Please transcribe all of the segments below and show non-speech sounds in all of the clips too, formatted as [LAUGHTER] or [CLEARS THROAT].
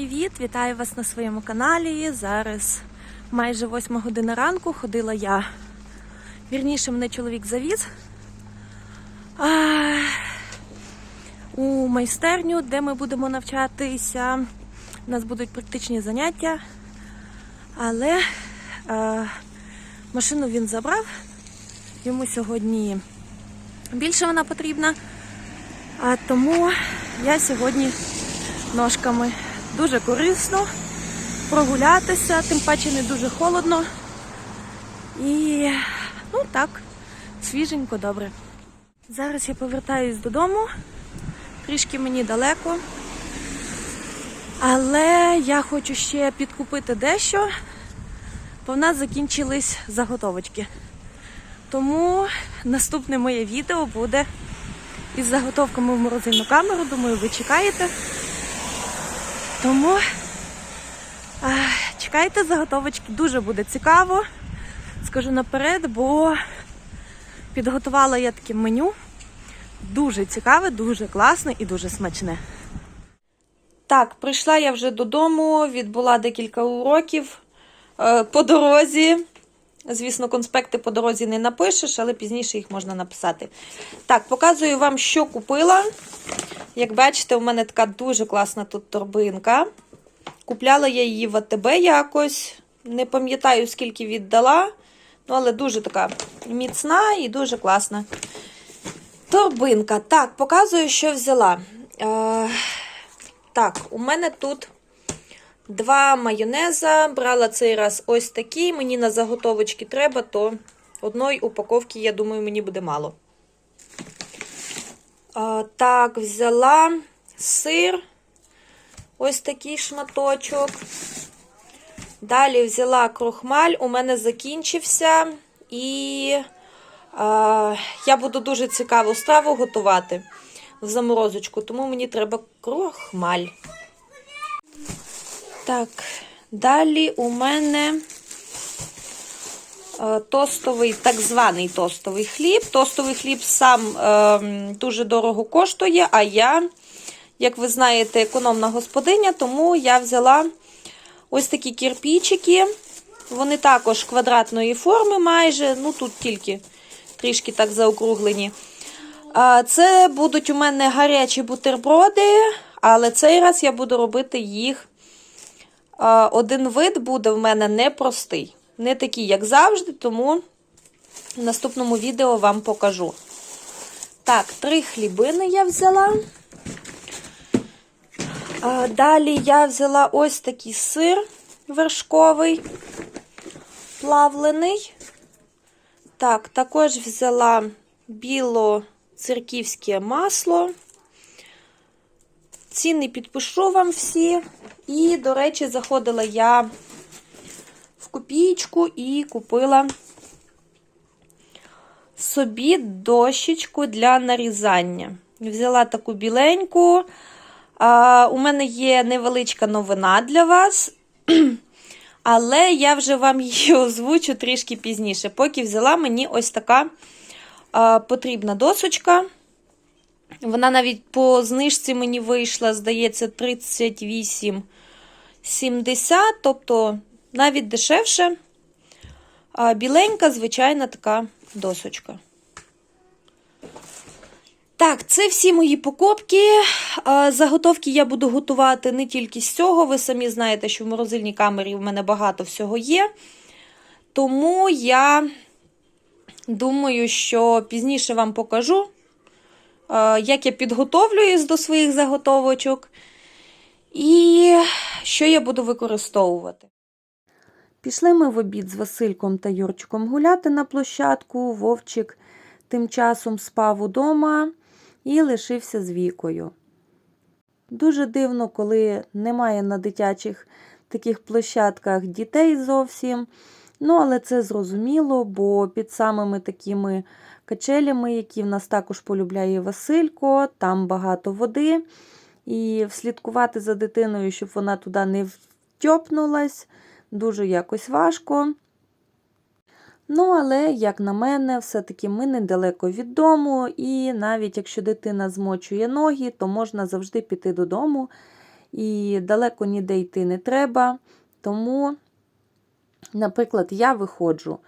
Привіт! Вітаю вас на своєму каналі. Зараз майже 8 година ранку ходила я. Вірніше, мене чоловік завіз а, у майстерню, де ми будемо навчатися. У нас будуть практичні заняття, але а, машину він забрав. Йому сьогодні більше вона потрібна. А тому я сьогодні ножками. Дуже корисно прогулятися, тим паче не дуже холодно. І ну так, свіженько, добре. Зараз я повертаюсь додому, трішки мені далеко. Але я хочу ще підкупити дещо, бо в нас закінчились заготовочки. Тому наступне моє відео буде із заготовками в морозильну камеру. Думаю, ви чекаєте. Тому а, чекайте заготовочки, дуже буде цікаво. Скажу наперед, бо підготувала я таке меню. Дуже цікаве, дуже класне і дуже смачне. Так, прийшла я вже додому, відбула декілька уроків е, по дорозі. Звісно, конспекти по дорозі не напишеш, але пізніше їх можна написати. Так, показую вам, що купила. Як бачите, у мене така дуже класна тут торбинка. Купляла я її в АТБ якось. Не пам'ятаю, скільки віддала. Ну, але дуже така міцна і дуже класна. Торбинка. Так, показую, що взяла. Е, так, у мене тут два майонеза. Брала цей раз ось такий. Мені на заготовочки треба, то одної упаковки, я думаю, мені буде мало. А, так, взяла сир, ось такий шматочок. Далі взяла крохмаль, у мене закінчився, і а, я буду дуже цікаву страву готувати в заморозочку, тому мені треба крохмаль. Так, далі у мене е, тостовий, так званий тостовий хліб. Тостовий хліб сам е, дуже дорого коштує, а я, як ви знаєте, економна господиня, тому я взяла ось такі кірпічики. Вони також квадратної форми майже, ну тут тільки трішки так заокруглені. Це будуть у мене гарячі бутерброди, але цей раз я буду робити їх. Один вид буде в мене непростий. Не такий, як завжди, тому в наступному відео вам покажу. Так, три хлібини я взяла. Далі я взяла ось такий сир вершковий, плавлений. Так, також взяла біло-цирківське масло. Ціни підпишу вам всі. І, до речі, заходила я в копійку і купила собі дощечку для нарізання. Взяла таку біленьку. А, У мене є невеличка новина для вас, [CLEARS THROAT] але я вже вам її озвучу трішки пізніше. Поки взяла мені ось така а, потрібна досочка. Вона навіть по знижці мені вийшла, здається, 38,70, тобто навіть дешевше. А біленька, звичайна така досочка. Так, це всі мої покупки. Заготовки я буду готувати не тільки з цього. Ви самі знаєте, що в морозильній камері в мене багато всього є. Тому я думаю, що пізніше вам покажу як я підготовлююсь до своїх заготовочок, і що я буду використовувати. Пішли ми в обід з Васильком та Юрчиком гуляти на площадку. Вовчик тим часом спав удома і лишився з вікою. Дуже дивно, коли немає на дитячих таких площадках дітей зовсім. Ну, але це зрозуміло, бо під самими такими качелями, які в нас також полюбляє Василько, там багато води. І вслідкувати за дитиною, щоб вона туди не втьопнулась, дуже якось важко. Ну, але, як на мене, все-таки ми недалеко від дому, і навіть якщо дитина змочує ноги, то можна завжди піти додому і далеко ніде йти не треба. Тому, наприклад, я виходжу.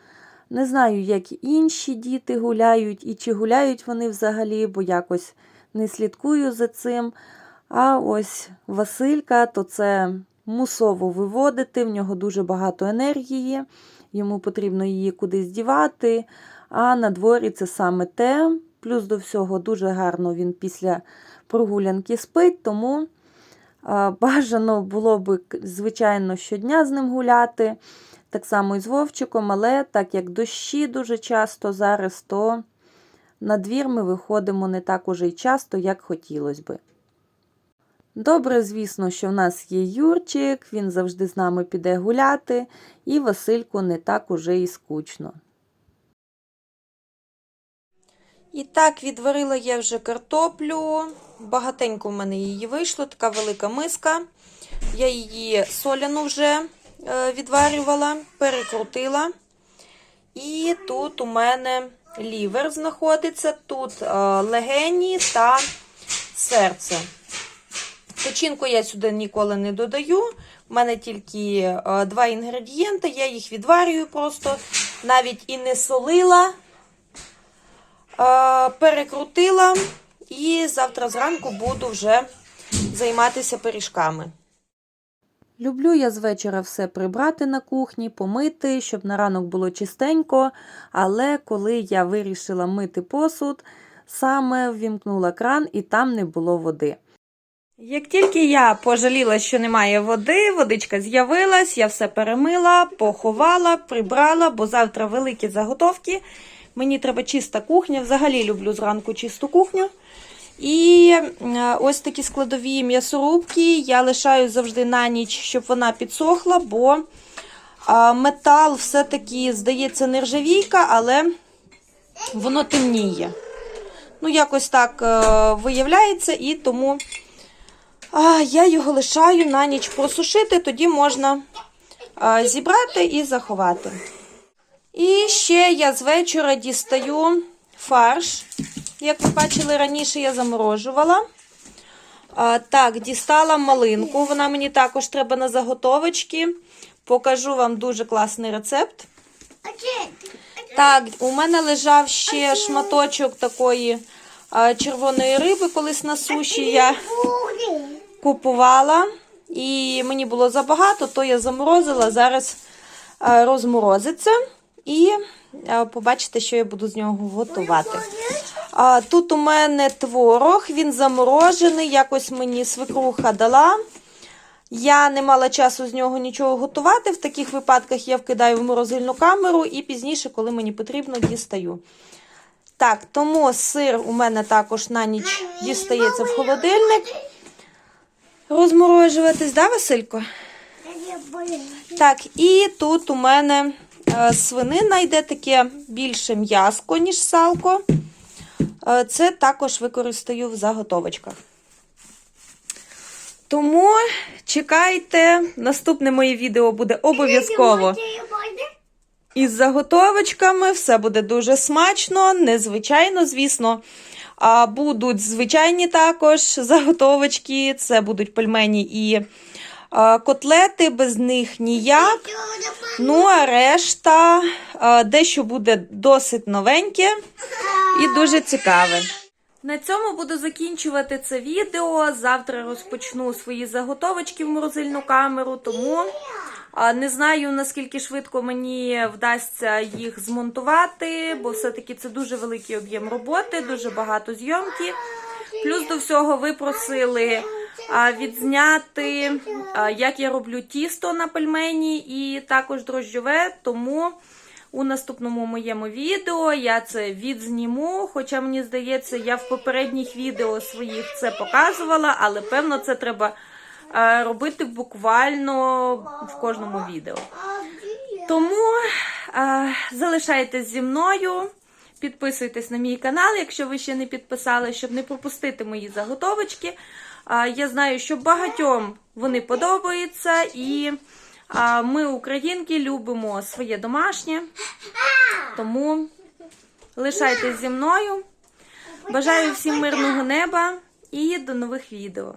Не знаю, як інші діти гуляють, і чи гуляють вони взагалі, бо якось не слідкую за цим. А ось Василька, то це мусово виводити, в нього дуже багато енергії, йому потрібно її кудись дівати. А на дворі це саме те. Плюс до всього дуже гарно він після прогулянки спить, тому бажано було би, звичайно, щодня з ним гуляти. Так само і з Вовчиком, але так як дощі дуже часто зараз, то на двір ми виходимо не так уже й часто, як хотілося би. Добре, звісно, що в нас є Юрчик, він завжди з нами піде гуляти, і Васильку не так уже і скучно. І так, відварила я вже картоплю. Багатенько в мене її вийшло, така велика миска. Я її соляну вже відварювала, перекрутила. І тут у мене лівер знаходиться, тут е, легені та серце. Печінку я сюди ніколи не додаю. У мене тільки е, два інгредієнти, я їх відварюю просто, навіть і не солила. Е, перекрутила і завтра зранку буду вже займатися пиріжками. Люблю я з вечора все прибрати на кухні, помити, щоб на ранок було чистенько. Але коли я вирішила мити посуд, саме ввімкнула кран і там не було води. Як тільки я пожаліла, що немає води, водичка з'явилась, я все перемила, поховала, прибрала, бо завтра великі заготовки. Мені треба чиста кухня. Взагалі люблю зранку чисту кухню. І е, ось такі складові м'ясорубки я лишаю завжди на ніч, щоб вона підсохла, бо метал все-таки, здається, нержавійка, але воно темніє. Ну, якось так е, виявляється, і тому я його лишаю на ніч просушити, тоді можна зібрати і заховати. І ще я з вечора дістаю фарш. Як ви бачили, раніше я заморожувала. Так, дістала малинку. Вона мені також треба на заготовочки. Покажу вам дуже класний рецепт. Так, у мене лежав ще шматочок такої червоної риби, колись на суші я купувала. І мені було забагато, то я заморозила. Зараз розморозиться. І побачите, що я буду з нього готувати. А, тут у мене творог, він заморожений, якось мені свекруха дала. Я не мала часу з нього нічого готувати. В таких випадках я вкидаю в морозильну камеру і пізніше, коли мені потрібно, дістаю. Так, тому сир у мене також на ніч дістається в холодильник. Розморожуватись, да, Василько? Так, і тут у мене е, свинина йде таке більше м'яско, ніж салко. Е, Це також використаю в заготовочках. Тому чекайте, наступне моє відео буде обов'язково із заготовочками. Все буде дуже смачно, незвичайно, звісно. А будуть звичайні також заготовочки. Це будуть пельмені і а, котлети, без них ніяк. Ну, а решта а, дещо буде досить новеньке і дуже цікаве. На цьому буду закінчувати це відео. Завтра розпочну свої заготовочки в морозильну камеру, тому не знаю наскільки швидко мені вдасться їх змонтувати, бо все-таки це дуже великий об'єм роботи, дуже багато зйомки. Плюс до всього ви просили відзняти, як я роблю тісто на пельмені і також дрожджове, тому. У наступному моєму відео я це відзніму, хоча мені здається, я в попередніх відео своїх це показувала, але певно це треба е, робити буквально в кожному відео. Тому е, залишайтесь зі мною, підписуйтесь на мій канал, якщо ви ще не підписали, щоб не пропустити мої заготовочки. Е, я знаю, що багатьом вони подобаються і. А ми, українки, любимо своє домашнє. Тому лишайтесь зі мною. Бажаю всім мирного неба і до нових відео.